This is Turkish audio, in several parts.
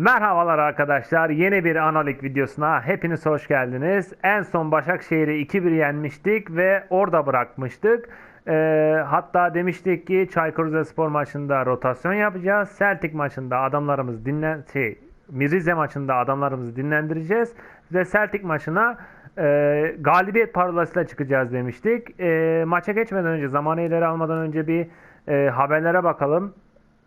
Merhabalar arkadaşlar. Yeni bir analik videosuna hepiniz hoş geldiniz. En son Başakşehir'i 2-1 yenmiştik ve orada bırakmıştık. Ee, hatta demiştik ki Çaykur Rizespor maçında rotasyon yapacağız. Celtic maçında adamlarımız dinlen şey Rize maçında adamlarımızı dinlendireceğiz ve Celtic maçına e, galibiyet parolasıyla çıkacağız demiştik. E, maça geçmeden önce zamanı ileri almadan önce bir e, haberlere bakalım.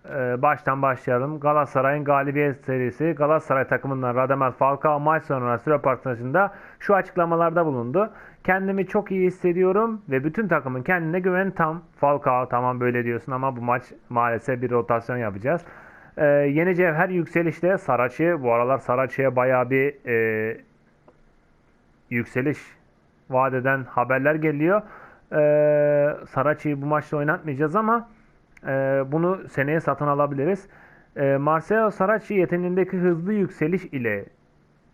Ee, baştan başlayalım. Galatasaray'ın galibiyet serisi Galatasaray takımından Radamel Falcao maç sonrası röportajında şu açıklamalarda bulundu. Kendimi çok iyi hissediyorum ve bütün takımın kendine güveni tam. Falcao tamam böyle diyorsun ama bu maç maalesef bir rotasyon yapacağız. Ee, yeni cevher yükselişte Saraçı bu aralar Saraçı'ya bayağı bir e, yükseliş vaat eden haberler geliyor. Ee, Saraçı'yı bu maçta oynatmayacağız ama ee, bunu seneye satın alabiliriz. Ee, Marcelo Saracchi yeteneğindeki hızlı yükseliş ile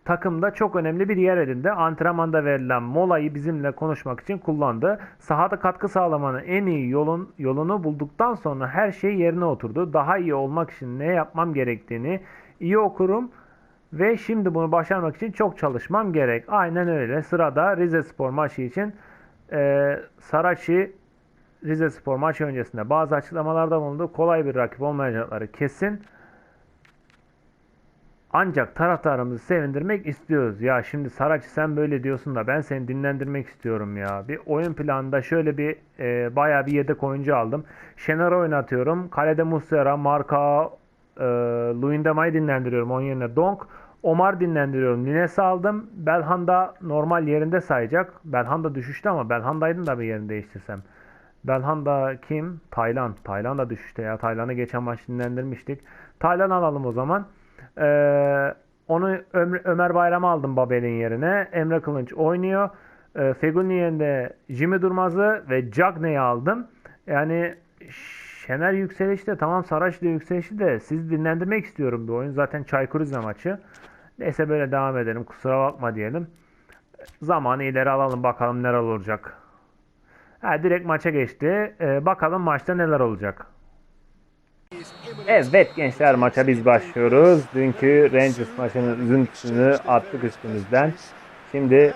takımda çok önemli bir yer edindi. Antrenmanda verilen molayı bizimle konuşmak için kullandı. Sahada katkı sağlamanın en iyi yolun yolunu bulduktan sonra her şey yerine oturdu. Daha iyi olmak için ne yapmam gerektiğini iyi okurum ve şimdi bunu başarmak için çok çalışmam gerek. Aynen öyle. Sırada Rize Spor maçı için e, Saracchi Rize Spor maç öncesinde bazı açıklamalarda bulundu. Kolay bir rakip olmayacakları kesin. Ancak taraftarımızı sevindirmek istiyoruz. Ya şimdi Saraç sen böyle diyorsun da ben seni dinlendirmek istiyorum ya. Bir oyun planında şöyle bir e, bayağı bir yedek oyuncu aldım. Şener'i oynatıyorum. Kalede Muslera, Marka, e, Luyendama'yı dinlendiriyorum. Onun yerine Donk. Omar dinlendiriyorum. Lines'i aldım. Belhanda normal yerinde sayacak. Belhanda düşüştü ama Belhanda'ydın da bir yerini değiştirsem. Belhanda kim? Taylan. Taylan da düşüşte ya. Taylan'ı geçen maç dinlendirmiştik. Taylan alalım o zaman. Ee, onu Ömer, Ömer Bayram'ı aldım Babel'in yerine. Emre Kılınç oynuyor. Ee, Fegül'ün yerine Jimmy Durmaz'ı ve Cagney'i aldım. Yani Şener yükselişte tamam Saraç da yükselişti de sizi dinlendirmek istiyorum bir oyun. Zaten Çaykur Rize maçı. Neyse böyle devam edelim. Kusura bakma diyelim. Zamanı ileri alalım bakalım neler olacak. Ha, direkt maça geçti. Ee, bakalım maçta neler olacak. Evet gençler maça biz başlıyoruz. Dünkü Rangers maçının üzüntüsünü attık üstümüzden. Şimdi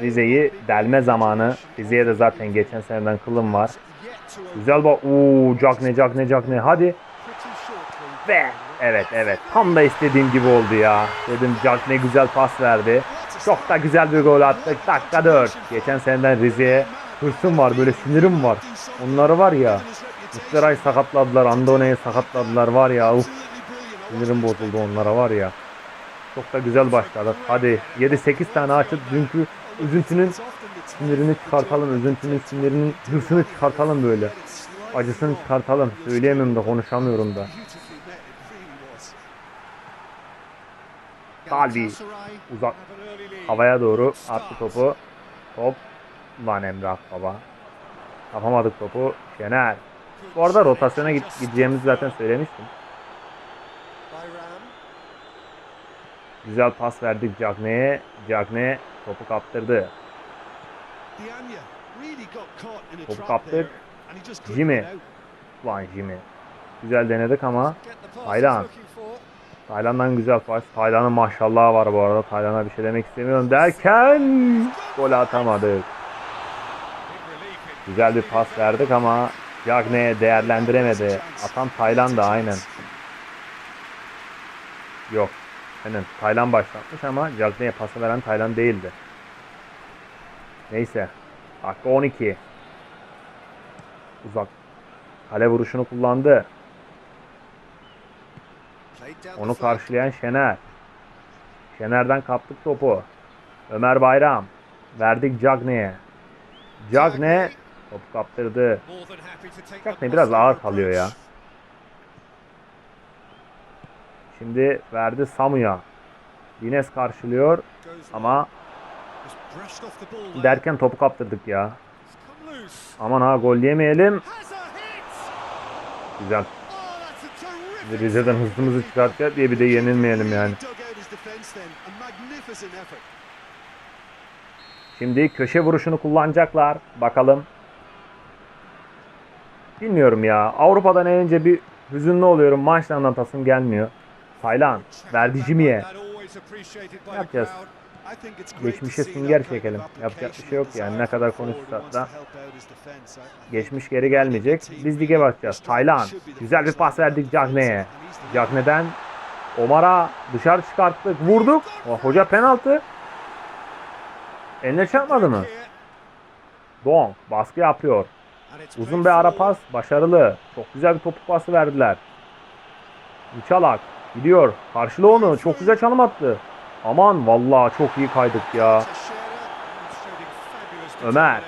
Rize'yi delme zamanı. Rize'ye de zaten geçen seneden kılım var. Güzel bak. Uuu Cagne Cagne Cagne hadi. Ve evet evet tam da istediğim gibi oldu ya. Dedim Cagne güzel pas verdi. Çok da güzel bir gol attık. Dakika 4. Geçen seneden Rize'ye hırsım var. Böyle sinirim var. Onları var ya. Müşteray sakatladılar. Andone'yi sakatladılar var ya. Uf. Sinirim bozuldu onlara var ya. Çok da güzel başladık. Hadi 7-8 tane açıp dünkü üzüntünün sinirini çıkartalım. Üzüntünün sinirinin hırsını çıkartalım böyle. Acısını çıkartalım. Söyleyemiyorum da konuşamıyorum da. Kalbi uzak havaya doğru attı topu. Top Van Emrah baba. Kapamadık topu. Şener. Bu arada rotasyona gideceğimizi zaten söylemiştim. Güzel pas verdik Cagne'ye. Cagne topu kaptırdı. Topu kaptık. Jimmy. Lan Jimmy. Güzel denedik ama Taylan. Taylan'dan güzel pas. Taylan'ın maşallahı var bu arada. Taylan'a bir şey demek istemiyorum derken gol atamadık. Güzel bir pas verdik ama Cagney'e değerlendiremedi. Atan Taylan da aynen. Yok. Aynen. Taylan başlatmış ama Cagney'e pası veren Taylan değildi. Neyse. Dakika 12. Uzak. Kale vuruşunu kullandı. Onu karşılayan Şener. Şener'den kaptık topu. Ömer Bayram. Verdik Cagney'e. Cagney topu kaptırdı. Cagney biraz ağır kalıyor ya. Şimdi verdi Samu'ya. Dines karşılıyor ama derken topu kaptırdık ya. Aman ha gol yemeyelim. Güzel. Rize'den hızımızı çıkartacak diye bir de yenilmeyelim yani. Şimdi köşe vuruşunu kullanacaklar. Bakalım. Bilmiyorum ya. Avrupa'dan elince bir Hüzünlü oluyorum. Maçla anlatasım gelmiyor. Taylan. Verdi Jimmy'ye. Yapacağız? Geçmişe sünger çekelim. Yapacak bir şey yok yani. Ne kadar konuşsak da. Geçmiş geri gelmeyecek. Biz lige bakacağız. Taylan. Güzel bir pas verdik Cagne'ye. Cagne'den Omar'a dışarı çıkarttık. Vurduk. Oh, hoca penaltı. Eline çarpmadı mı? Don baskı yapıyor. Uzun bir ara pas. Başarılı. Çok güzel bir topuk pası verdiler. Uçalak. Gidiyor. Karşıla onu. Çok güzel çalım attı. Aman vallahi çok iyi kaydık ya. Ömer.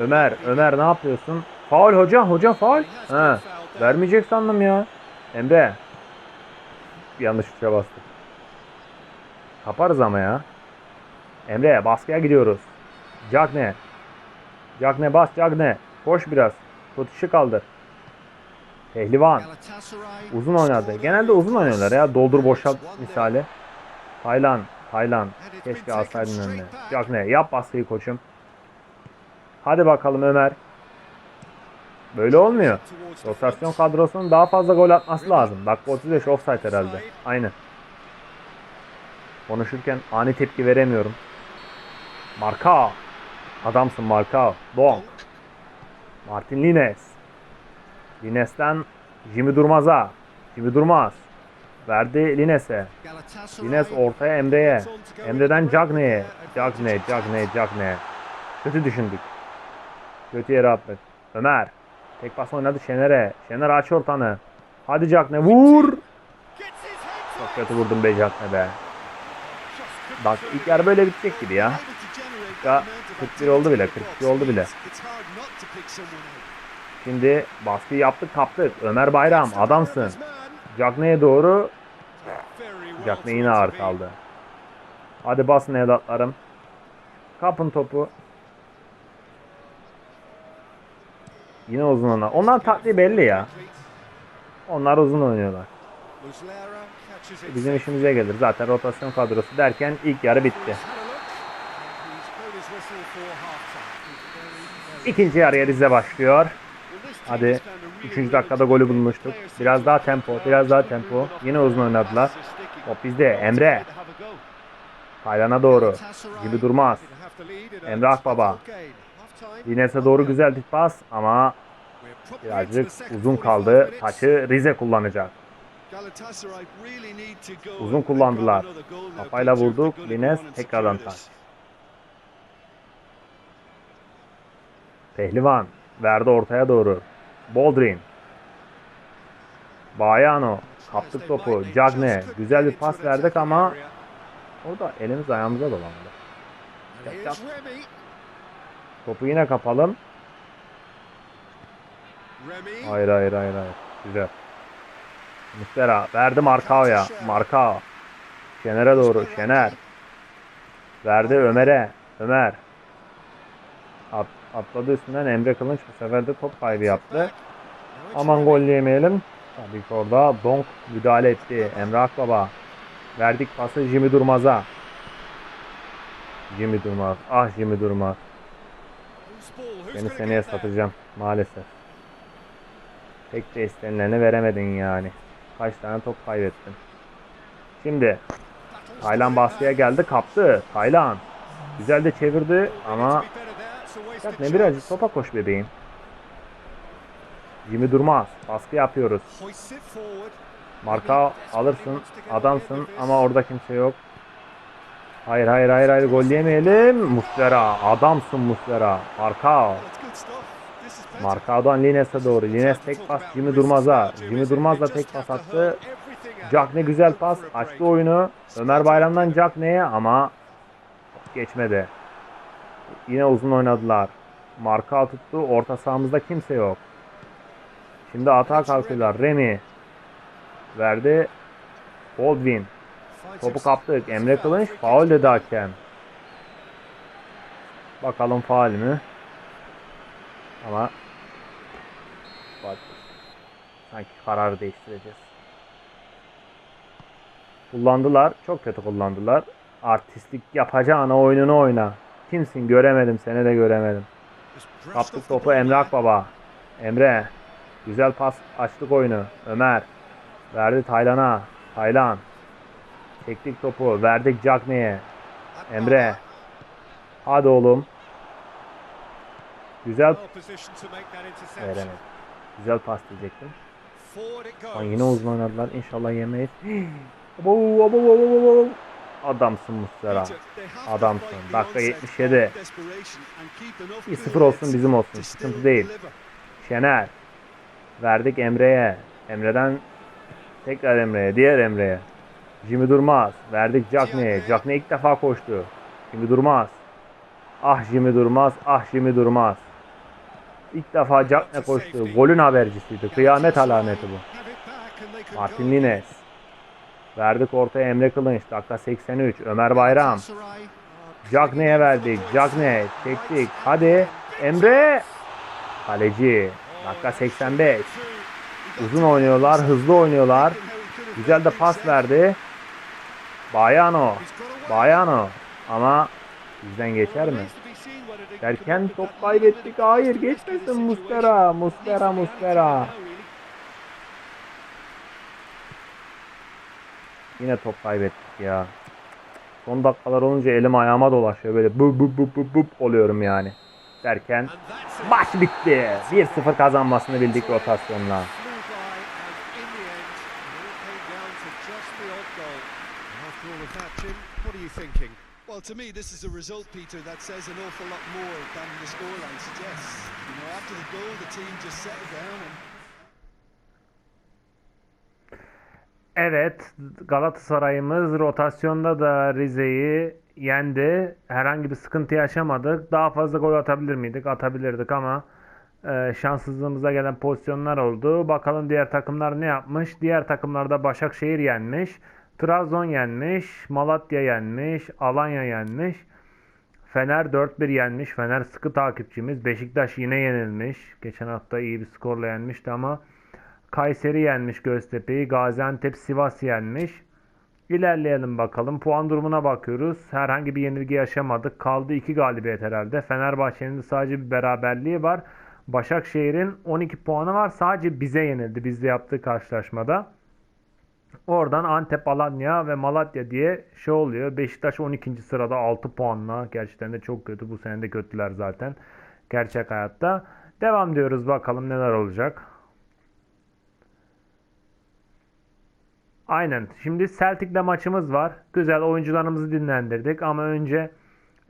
Ömer, Ömer ne yapıyorsun? Faul hoca, hoca faul. He, vermeyecek sandım ya. Emre. Yanlış tuşa bastık. Kaparız ama ya. Emre baskıya gidiyoruz. Cagne. Cagne bas Cagne. Koş biraz. Tutuşu kaldır. Pehlivan. Uzun oynadı. Genelde uzun oynuyorlar ya. Doldur boşalt misali. Taylan. Taylan. Keşke alsaydın önüne. Cagne yap baskıyı koçum. Hadi bakalım Ömer. Böyle olmuyor. Rotasyon kadrosunun daha fazla gol atması lazım. Dakika 35 offside herhalde. Aynı. Konuşurken ani tepki veremiyorum. Marka. Adamsın Marka. Donk. Martin Lines. Lines'ten Jimmy Durmaz'a. Jimmy Durmaz. Verdi Lines'e. Lines ortaya Emre'ye. Emre'den Cagne'ye. Cagne, Cagne, Cagne. Kötü düşündük. Kötü yere attık. Ömer. Tek pas oynadı Şener'e. Şener aç ortanı. Hadi Cagne vur. Çok kötü vurdum be Cagne be. Bak ilk yarı böyle bitecek gibi ya. Dakika 41 oldu bile. 42 oldu bile. Şimdi baskı yaptık kaptık. Ömer Bayram adamsın. Cagne'ye doğru. Cagne yine ağır kaldı. Hadi basın evlatlarım. Kapın topu. Yine uzun onlar. Onlar taktiği belli ya. Onlar uzun oynuyorlar. Bizim işimize gelir. Zaten rotasyon kadrosu derken ilk yarı bitti. İkinci yarıya Rize başlıyor. Hadi. Üçüncü dakikada golü bulmuştuk. Biraz daha tempo, biraz daha tempo. Yine uzun oynadılar. Top bizde. Emre. Taylan'a doğru. Gibi durmaz. Emre Akbaba. Lines'e doğru güzel bir pas ama birazcık uzun kaldı. Taçı Rize kullanacak. Uzun kullandılar. Kafayla vurduk. Lines tekrardan taç. Pehlivan verdi ortaya doğru. Boldrin. Bayano. Kaptık topu. Cagne. Güzel bir pas verdik ama orada elimiz ayağımıza dolandı. Topu yine kapalım. Hayır hayır hayır hayır. Güzel. Muslera verdi Markao'ya. Markao. Şener'e doğru. Şener. Verdi Ömer'e. Ömer. At, atladı üstünden Emre Kılınç bu sefer de top kaybı yaptı. Aman gol yemeyelim. Tabii ki orada Donk müdahale etti. Emre Akbaba. Verdik pası Jimmy Durmaz'a. Jimmy Durmaz. Ah Jimmy Durmaz. Seni seneye satacağım maalesef. Pek de istenileni veremedin yani. Kaç tane top kaybettin. Şimdi Taylan baskıya geldi kaptı. Taylan. Güzel de çevirdi ama Bak ne birazcık topa koş bebeğim. Jimmy Durmaz. Baskı yapıyoruz. Marka alırsın. Adamsın ama orada kimse yok. Hayır hayır hayır hayır gol yemeyelim. Muslera. Adamsın Muslera. Marka. Markao'dan Lines'e doğru. Lines tek pas Jimmy Durmaz'a. Jimmy Durmaz da tek pas attı. Cagne güzel pas. Açtı oyunu. Ömer Bayram'dan Cagne'ye ama geçmedi. Yine uzun oynadılar. Marka tuttu. Orta sahamızda kimse yok. Şimdi atağa kalkıyorlar. Remy verdi. Baldwin. Topu kaptık. Emre Kılınç faul dedi hakem. Bakalım faul mü? Ama sanki kararı değiştireceğiz. Kullandılar. Çok kötü kullandılar. Artistlik yapacağına oyununu oyna. Kimsin? Göremedim. Seni de göremedim. Kaptık topu Emre Akbaba. Emre. Güzel pas açtık oyunu. Ömer. Verdi Taylan'a. Taylan. Çektik topu. Verdik Cagney'e. Emre. Hadi oğlum. Güzel. Veremedi. Güzel pas diyecektim. Lan yine uzun oynadılar. İnşallah yemeyiz. Adamsın Muslera. Adamsın. Dakika 77. 1-0 olsun bizim olsun. Sıkıntı değil. Şener. Verdik Emre'ye. Emre'den tekrar Emre'ye. Diğer Emre'ye. Jimmy Durmaz. Verdik Cagney'e. Cagney ilk defa koştu. Jimmy Durmaz. Ah Jimmy Durmaz. Ah Jimmy Durmaz. İlk defa Cagney koştu. Golün habercisiydi. Kıyamet alameti bu. Martin Nines. Verdik ortaya Emre Kılınç. Dakika 83. Ömer Bayram. Cagney'e verdik. Cagney. Çektik. Hadi. Emre. Kaleci. Dakika 85. Uzun oynuyorlar. Hızlı oynuyorlar. Güzel de pas verdi. Bayano. Bayano. Ama bizden geçer mi? Derken top kaybettik. Hayır geçmesin Muslera. Muslera Muslera. Yine top kaybettik ya. Son dakikalar olunca elim ayağıma dolaşıyor. Böyle bu bu bu bu bu oluyorum yani. Derken maç bitti. 1-0 kazanmasını bildik rotasyonla. Well, to me, this is a result, Peter, that says an awful lot more than the scoreline suggests. You know, after the goal, the team just settled down and Evet, Galatasaray'ımız rotasyonda da Rize'yi yendi. Herhangi bir sıkıntı yaşamadık. Daha fazla gol atabilir miydik? Atabilirdik ama e, şanssızlığımıza gelen pozisyonlar oldu. Bakalım diğer takımlar ne yapmış? Diğer takımlarda Başakşehir yenmiş. Trabzon yenmiş. Malatya yenmiş. Alanya yenmiş. Fener 4-1 yenmiş. Fener sıkı takipçimiz. Beşiktaş yine yenilmiş. Geçen hafta iyi bir skorla yenmişti ama Kayseri yenmiş Göztepe'yi. Gaziantep Sivas yenmiş. İlerleyelim bakalım. Puan durumuna bakıyoruz. Herhangi bir yenilgi yaşamadık. Kaldı 2 galibiyet herhalde. Fenerbahçe'nin de sadece bir beraberliği var. Başakşehir'in 12 puanı var. Sadece bize yenildi. Bizde yaptığı karşılaşmada. Oradan Antep, Alanya ve Malatya diye şey oluyor. Beşiktaş 12. sırada 6 puanla. Gerçekten de çok kötü. Bu sene de kötüler zaten. Gerçek hayatta. Devam diyoruz bakalım neler olacak. Aynen. Şimdi Celtic'le maçımız var. Güzel oyuncularımızı dinlendirdik ama önce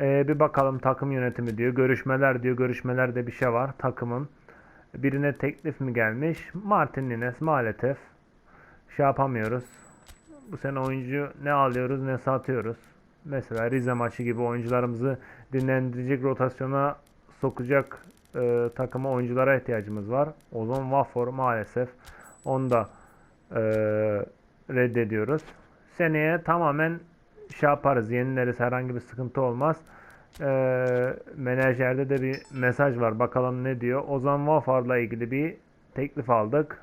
e, bir bakalım takım yönetimi diyor. Görüşmeler diyor. Görüşmelerde bir şey var takımın. Birine teklif mi gelmiş? Martin Nines maalesef şey yapamıyoruz. Bu sene oyuncu ne alıyoruz ne satıyoruz. Mesela Rize maçı gibi oyuncularımızı dinlendirecek rotasyona sokacak e, takıma oyunculara ihtiyacımız var. Ozon Wafor maalesef onu da e, reddediyoruz. Seneye tamamen şey yaparız, yenileriz, herhangi bir sıkıntı olmaz. Ee, menajerde de bir mesaj var. Bakalım ne diyor. Ozan Wafar'la ilgili bir teklif aldık.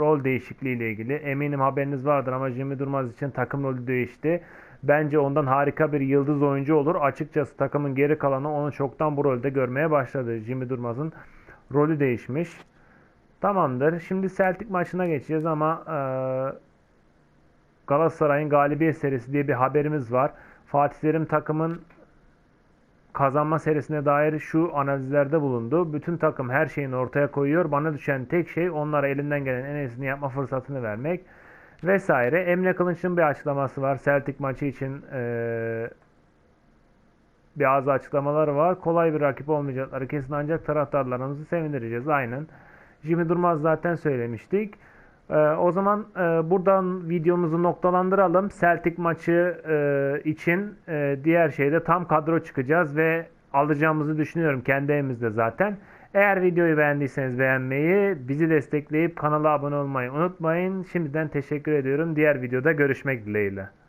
Rol değişikliği ile ilgili. Eminim haberiniz vardır ama Jimmy Durmaz için takım rolü değişti. Bence ondan harika bir yıldız oyuncu olur. Açıkçası takımın geri kalanı onu çoktan bu rolde görmeye başladı. Jimmy Durmaz'ın rolü değişmiş. Tamamdır. Şimdi Celtic maçına geçeceğiz ama eee Galatasaray'ın galibiyet serisi diye bir haberimiz var. Fatih Terim takımın kazanma serisine dair şu analizlerde bulundu. Bütün takım her şeyini ortaya koyuyor. Bana düşen tek şey onlara elinden gelen en iyisini yapma fırsatını vermek vesaire. Emre Kılınç'ın bir açıklaması var. Celtic maçı için ee, bazı açıklamaları var. Kolay bir rakip olmayacakları kesin ancak taraftarlarımızı sevindireceğiz. Aynen. Jimmy Durmaz zaten söylemiştik. Ee, o zaman e, buradan videomuzu noktalandıralım. Celtic maçı e, için e, diğer şeyde tam kadro çıkacağız ve alacağımızı düşünüyorum kendi evimizde zaten. Eğer videoyu beğendiyseniz beğenmeyi, bizi destekleyip kanala abone olmayı unutmayın. Şimdiden teşekkür ediyorum. Diğer videoda görüşmek dileğiyle.